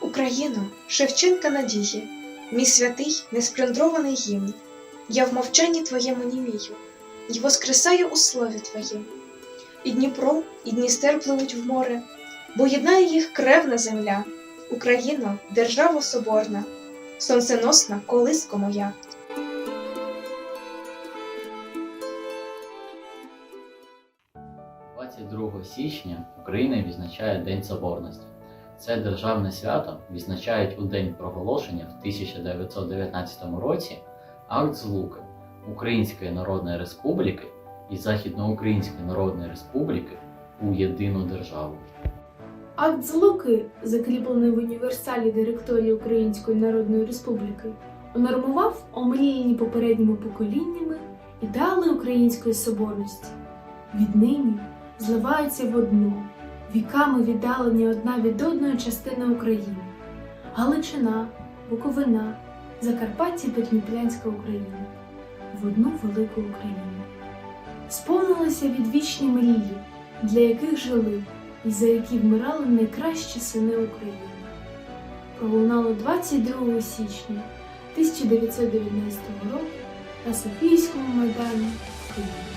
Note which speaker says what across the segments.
Speaker 1: Україно, Шевченка надії, мій святий несплюндрований гімн. Я в мовчанні твоєму німію, й воскресаю у слові твоїм. І Дніпро, і Дністер пливуть в море, бо єднає їх кревна земля, Україно, держава соборна, сонценосна колиско моя.
Speaker 2: – 22 січня Україна відзначає День Соборності. Це державне свято відзначають у день проголошення в 1919 році акт злуки Української Народної Республіки і Західноукраїнської Народної Республіки у єдину державу.
Speaker 3: Акт злуки, закріплений в універсалі директорії Української Народної Республіки, унормував омріяні попередніми поколіннями ідеали української соборності. Віднині зливаються в одну, віками віддалені одна від одної частини України Галичина, Буковина, Закарпаття і Україна в одну велику Україну. Сповнилися відвічні мрії, для яких жили і за які вмирали найкращі сини України. Пролунало 22 січня 1919 року на Софійському майдані в Києві.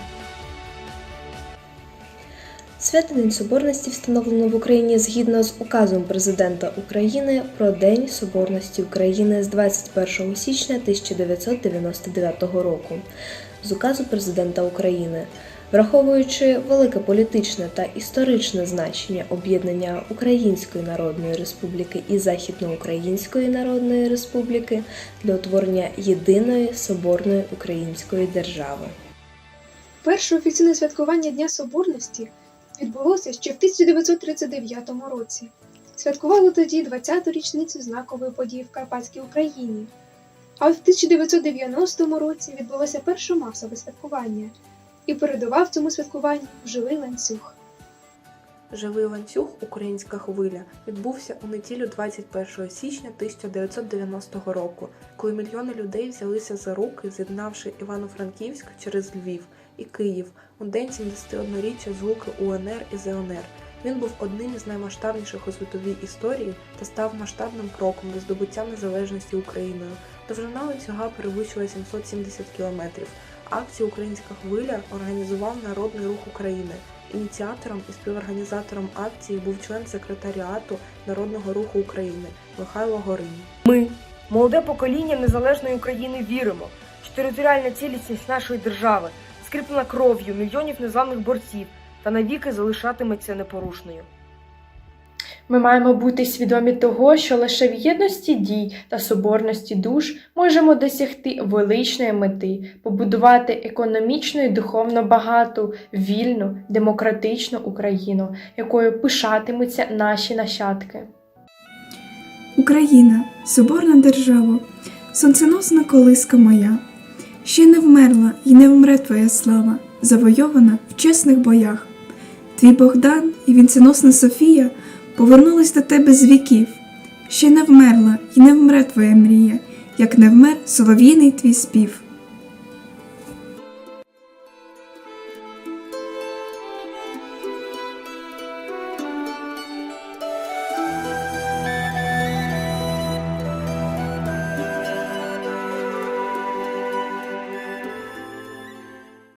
Speaker 4: Свято День Соборності встановлено в Україні згідно з указом Президента України про День Соборності України з 21 січня 1999 року. З указу Президента України, враховуючи велике політичне та історичне значення об'єднання Української Народної Республіки і Західноукраїнської Народної Республіки для утворення єдиної соборної української держави.
Speaker 1: Перше офіційне святкування Дня Соборності відбулося ще в 1939 році. Святкували тоді 20-ту річницю знакової події в Карпатській Україні. А в 1990 році відбулося перше масове святкування, і передував цьому святкуванню живий ланцюг.
Speaker 5: Живий ланцюг Українська хвиля відбувся у неділю 21 січня 1990 року, коли мільйони людей взялися за руки, з'єднавши Івано-Франківськ через Львів і Київ у день 71-річчя злуки УНР і ЗНР. Він був одним із наймасштабніших у світовій історії та став масштабним кроком до здобуття незалежності Україною. Довжина ланцюга перевищила 770 кілометрів. Акцію Українська хвиля організував Народний рух України. Ініціатором і співорганізатором акції був член секретаріату Народного руху України Михайло Горинь.
Speaker 6: Ми, молоде покоління незалежної України, віримо, що територіальна цілісність нашої держави скріплена кров'ю мільйонів незламних борців та навіки залишатиметься непорушною.
Speaker 7: Ми маємо бути свідомі того, що лише в єдності дій та соборності душ можемо досягти величної мети побудувати економічно і духовно багату, вільну, демократичну Україну, якою пишатимуться наші нащадки.
Speaker 8: Україна, соборна держава, сонценосна колиска моя, ще не вмерла і не вмре твоя слава, завойована в чесних боях. Твій Богдан і вінценосна Софія повернулись до тебе з віків, ще не вмерла і не вмре твоя мрія, як не вмер солов'їний твій спів.